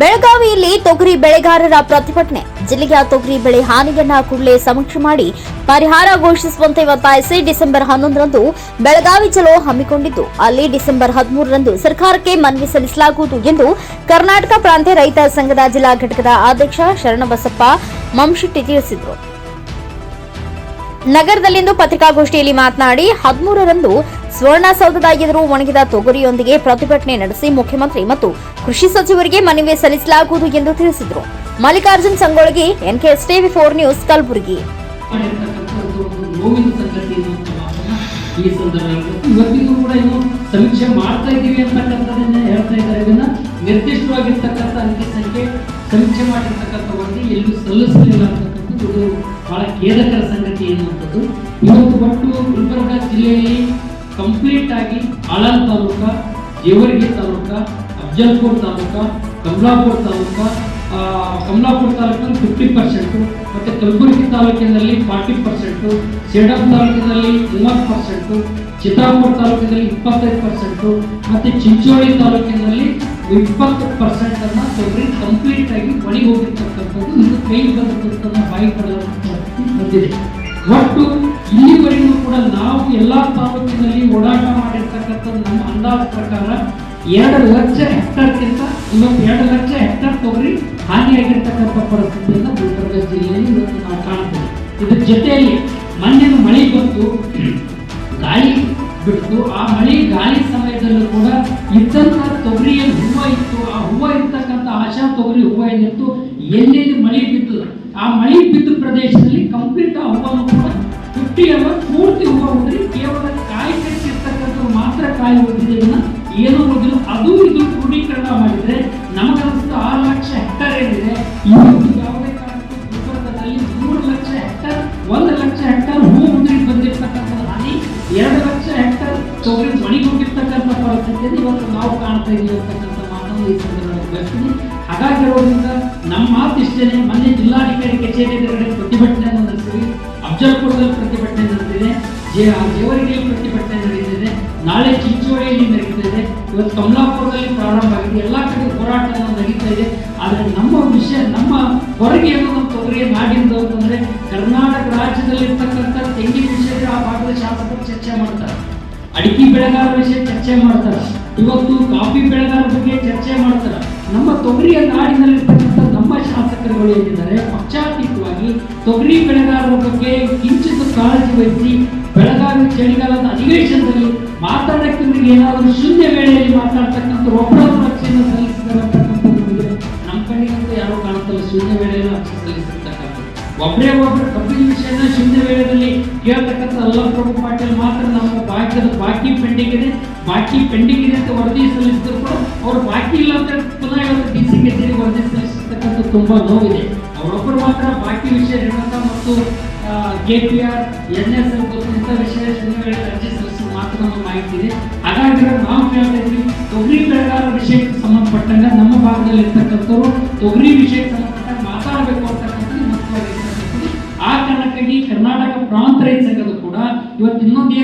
ಬೆಳಗಾವಿಯಲ್ಲಿ ತೊಗರಿ ಬೆಳೆಗಾರರ ಪ್ರತಿಭಟನೆ. ಜಿಲ್ಲೆಯ ತೊಗರಿ ಬೆಳೆ ಹಾನಿಯನ್ನ ಕೂಡಲೇ ಸಮೀಕ್ಷೆ ಮಾಡಿ ಪರಿಹಾರ ಘೋಷಿಸುವಂತೆ ಒತ್ತಾಯಿಸಿ ಡಿಸೆಂಬರ್ ಹನ್ನೊಂದರಂದು ಬೆಳಗಾವಿ ಚಲೋ ಹಮ್ಮಿಕೊಂಡಿದ್ದು. ಅಲ್ಲಿ ಡಿಸೆಂಬರ್ ಹದಿಮೂರರಂದು ಸರ್ಕಾರಕ್ಕೆ ಮನವಿ ಸಲ್ಲಿಸಲಾಗುವುದು ಎಂದು ಕರ್ನಾಟಕ ಪ್ರಾಂತ್ಯ ರೈತ ಸಂಘದ ಜಿಲ್ಲಾ ಘಟಕದ ಅಧ್ಯಕ್ಷ ಶರಣಬಸಪ್ಪ ಮಂಶೆಟ್ಟಿ ತಿಳಿಸಿದರು. ನಗರದಲ್ಲಿಂದು ಪತ್ರಿಕಾಗೋಷ್ಠಿಯಲ್ಲಿ ಮಾತನಾಡಿ, ಹದಿಮೂರರಂದು ಸುವರ್ಣಸೌಧದ ಎದುರು ಒಣಗಿದ ತೊಗರಿಯೊಂದಿಗೆ ಪ್ರತಿಭಟನೆ ನಡೆಸಿ ಮುಖ್ಯಮಂತ್ರಿ ಮತ್ತು ಕೃಷಿ ಸಚಿವರಿಗೆ ಮನವಿ ಸಲ್ಲಿಸಲಾಗುವುದು ಎಂದು ತಿಳಿಸಿದರು. Mallikarjun Sangolagi NKS TV four news, Kalaburagi. ಈ ಸಂದರ್ಭದಲ್ಲಿ. ಇವತ್ತಿಗೂ ಕೂಡ ಇನ್ನು ಸಮೀಕ್ಷೆ ಮಾಡ್ತಾ ಇದ್ದೀವಿ ಅಂತಕ್ಕಂಥದ್ದನ್ನ ಹೇಳ್ತಾ ಇದ್ದಾರೆ. ಇದನ್ನ ನಿರ್ದಿಷ್ಟವಾಗಿರ್ತಕ್ಕಂಥ ಅಂಕಿ ಸಂಖ್ಯೆ, ಸಮೀಕ್ಷೆ ಮಾಡಿರ್ತಕ್ಕಂಥ ವರದಿ ಎಲ್ಲೂ ಸಲ್ಲಿಸಲಿಲ್ಲ ಅಂತಕ್ಕಂಥದ್ದು ಬಹಳ ಖೇದಕರ ಸಂಗತಿ ಎನ್ನುವಂಥದ್ದು. ಇವತ್ತು ಒಟ್ಟು ಗುಲ್ಬರ್ಗ ಜಿಲ್ಲೆಯಲ್ಲಿ ಕಂಪ್ಲೀಟ್ ಆಗಿ ಆಳಲ್ ತಾಲೂಕ ಜೇವರ್ಗಿ ತಾಲೂಕ ಅಫ್ಜಲ್ಪುರ್ ತಾಲೂಕ ಕಮಲಾಪುರ ತಾಲೂಕ ಕಮಲಾಪುರ ತಾಲೂಕಿನಲ್ಲಿ ಫಿಫ್ಟಿ ಪರ್ಸೆಂಟು ಮತ್ತು ಕಲಬುರಗಿ ತಾಲೂಕಿನಲ್ಲಿ ಫಾರ್ಟಿ ಪರ್ಸೆಂಟು ಸೇಡಪ್ ತಾಲೂಕಿನಲ್ಲಿ ಮೂವತ್ತು ಪರ್ಸೆಂಟು ಚಿತ್ತಾಪುರ ತಾಲೂಕಿನಲ್ಲಿ ಇಪ್ಪತ್ತೈದು ಪರ್ಸೆಂಟು ಮತ್ತು ಚಿಂಚೋಳಿ ತಾಲೂಕಿನಲ್ಲಿ ಇಪ್ಪತ್ತು ಪರ್ಸೆಂಟನ್ನು ತೊಗರಿ ಕಂಪ್ಲೀಟ್ ಆಗಿ ಒಣಗಿ ಹೋಗಿರ್ತಕ್ಕಂಥದ್ದು, ಇದು ಕೈ ಬಂದಿರ್ತಕ್ಕಂಥ ಬಾಯಿ ಪಡೆದಂಥ ಬಂದಿದೆ ಒಟ್ಟು ಇಲ್ಲಿವರೆಗೂ ಕೂಡ ನಾವು ಎಲ್ಲಾ ತಾಲೂಕಿನಲ್ಲಿ ಓಡಾಟ ಮಾಡಿರ್ತಕ್ಕಂಥ ನಮ್ಮ ಅಂದಾಜು ಪ್ರಕಾರ ಎರಡು ಲಕ್ಷ ಹೆಕ್ಟರ್ಗಿಂತ ಇವತ್ತು ಎರಡು ಲಕ್ಷ ಹೆಕ್ಟರ್ ತೊಗರಿ ಹಾನಿಯಾಗಿರ್ತಕ್ಕಂಥ ಪರಿಸ್ಥಿತಿಯನ್ನು ಗುಲ್ಬರ್ಗ ಜಿಲ್ಲೆಯಲ್ಲಿ ಇವತ್ತು ನಾವು ಕಾಣ್ತೇವೆ. ಇದ್ರ ಜೊತೆಯಲ್ಲಿ ಮಣ್ಣಿನ ಮಳೆ ಬಂತು, ಗಾಳಿ ಬಿಟ್ಟು ಆ ಮಳೆ ಗಾಳಿ ಸಮಯದಲ್ಲೂ ಕೂಡ ಇದ್ದಂಥ ತೊಗರಿಯಲ್ಲಿ ಹೂವ ಇತ್ತು. ಆ ಹೂವ ಇರ್ತಕ್ಕಂಥ ಆಶಾ ತೊಗರಿ ಹೂವ ಏನಿತ್ತು? ಎಲ್ಲೆಲ್ಲಿ ಮಳೆ ಬಿದ್ದು ಆ ಮಳೆ ಬಿದ್ದ ಪ್ರದೇಶದಲ್ಲಿ ಅದು ಇದು ಕ್ರೋಢೀಕರಣ ಮಾಡಿದ್ರೆ ನಮಗನ್ನಿಸ್ತು ಆರು ಲಕ್ಷ ಹೆಕ್ಟರ್ ಏನಿದೆ ಇವತ್ತು ಯಾವುದೇ ಕಾರಣಕ್ಕೂ ಮೂರು ಲಕ್ಷ ಹೆಕ್ಟರ್, ಒಂದು ಲಕ್ಷ ಹೆಕ್ಟರ್ ಹೂ ಉದುರಿ ಬಂದಿರ್ತಕ್ಕಂಥ ಹಾನಿ, ಎರಡು ಲಕ್ಷ ಹೆಕ್ಟರ್ ತೊಗರಿ ಒಣಗಿಕೊಂಡಿರ್ತಕ್ಕಂಥ ಪರಿಸ್ಥಿತಿಯಲ್ಲಿ ಇವತ್ತು ನಾವು ಕಾಣ್ತಾ ಇದ್ದೀವಿ ಮಾತನ್ನು ಈ ಸಂದರ್ಭದಲ್ಲಿ ಹೇಳ್ತೀನಿ ಹಾಗಾಗಿರೋದ್ರಿಂದ ನಮ್ಮ ಮಾತು ಇಷ್ಟೇನೆ. ಮೊನ್ನೆ ಜಿಲ್ಲಾಧಿಕಾರಿ ಕಚೇರಿ ಎದುರುಗಡೆ ಪ್ರತಿಭಟನೆಯನ್ನು ನಡೆಸಿದ್ವಿ. ಅಫ್ಜಲ್ಪುರದಲ್ಲಿ ಪ್ರತಿಭಟನೆ ಜೇ ಜೇವರಿಗೆಯಲ್ಲಿ ಪ್ರತಿಭಟನೆ ನಡೆದಿದೆ. ನಾಳೆ ಚಿಂಚೋಳಿಯಲ್ಲಿ ನಡೆಯುತ್ತಿದೆ. ಇವತ್ತು ಕಮಲಾಪುರದಲ್ಲಿ ಪ್ರಾರಂಭ ಆಗಿದೆ ಎಲ್ಲ ಕಡೆ ಹೋರಾಟ ನಡೀತಾ ಆದರೆ ನಮ್ಮ ವಿಷಯ, ನಮ್ಮ ಹೊರಗೆ ಏನೋ ನಮ್ಮ ತೊಗರಿಯ ನಾಡಿಂದು ಅಂತಂದ್ರೆ ಕರ್ನಾಟಕ ರಾಜ್ಯದಲ್ಲಿರ್ತಕ್ಕಂಥ ತೆಂಗಿನ ವಿಷಯ ಆ ಭಾಗದ ಶಾಸಕರು ಚರ್ಚೆ ಮಾಡ್ತಾರೆ. ಅಡಿಕೆ ಬೆಳೆಗಾರ ವಿಷಯ ಚರ್ಚೆ ಮಾಡ್ತಾರೆ. ಇವತ್ತು ಕಾಫಿ ಬೆಳೆಗಾರ ಬಗ್ಗೆ ಚರ್ಚೆ ಮಾಡ್ತಾರೆ. ನಮ್ಮ ತೊಗರಿಯ ನಾಡಿನಲ್ಲಿರ್ತಕ್ಕಂಥ ನಮ್ಮ ಶಾಸಕರುಗಳು ಏನಿದ್ದಾರೆ, ಪಕ್ಷಾತೀತವಾಗಿ ತೊಗರಿ ಬೆಳೆಗಾರರ ಬಗ್ಗೆ ಕಿಂಚಿತ ಕಾಳಜಿ ವಹಿಸಿ ಬೆಳಗಾವಿ ಚಳಿಗಾಲದ ಅಧಿವೇಶನದಲ್ಲಿ ಮಾತಾಡಕ್ಕೆ ಇವರಿಗೆ ಏನಾದರೂ ಶೂನ್ಯ ವೇಳೆಯಲ್ಲಿ ಮಾತಾಡ್ತಕ್ಕಂಥ ಒಬ್ಬರೊಬ್ಬರು ಒಬ್ಬರೇ ಒಬ್ಬರು ಕಬ್ಬಿನ ವಿಷಯನ ಶೂನ್ಯ ವೇಳೆಯಲ್ಲಿ ಕೇಳ್ತಕ್ಕಂಥ ಅಲ್ಲಂ ಪ್ರಭು ಪಾಟೀಲ್ ಮಾತ್ರ ನಮ್ಮ ಬಾಕಿದ ಬಾಕಿ ಪೆಂಡಿಂಗ್ ಇದೆ ಬಾಕಿ ಪೆಂಡಿಂಗ್ ಇದೆ ಅಂತ ವರದಿ ಸಲ್ಲಿಸಿದ್ರು ಕೂಡ ಅವ್ರು ಬಾಕಿ ಇಲ್ಲ ಅಂತ ಪುನಃ ಇವತ್ತು ಡಿ ಸಿ ಕಚೇರಿ ವರದಿ ಸಲ್ಲಿಸತಕ್ಕಂಥ ತುಂಬಾ ನೋವಿದೆ. ಅವರೊಬ್ಬರು ಮಾತ್ರ ಬಾಕಿ ವಿಷಯ ಋಣಕ ಮತ್ತು K P R, N S ಇಂಥ ವಿಷಯ ಶೂನ್ಯ ವೇಳೆ ಅರ್ಜಿ ಸಲ್ಲಿಸಿದ ಮಾತ್ರ ನಮ್ಮ ಮಾಹಿತಿ ಇದೆ. ಹಾಗಾಗಿ ನಾವು ಕೇಳ್ತಾ ಇದ್ವಿ, ತೊಗರಿ ಬೆಳೆಗಾರರ ವಿಷಯಕ್ಕೆ ಸಂಬಂಧಪಟ್ಟಂಗೆ ನಮ್ಮ ಭಾಗದಲ್ಲಿ ಇರ್ತಕ್ಕಂಥವ್ರು ತೊಗರಿ ವಿಷಯಕ್ಕೆ ಸಂಘದ ಕೂಡ ಇವತ್ತು ಇನ್ನೊಂದು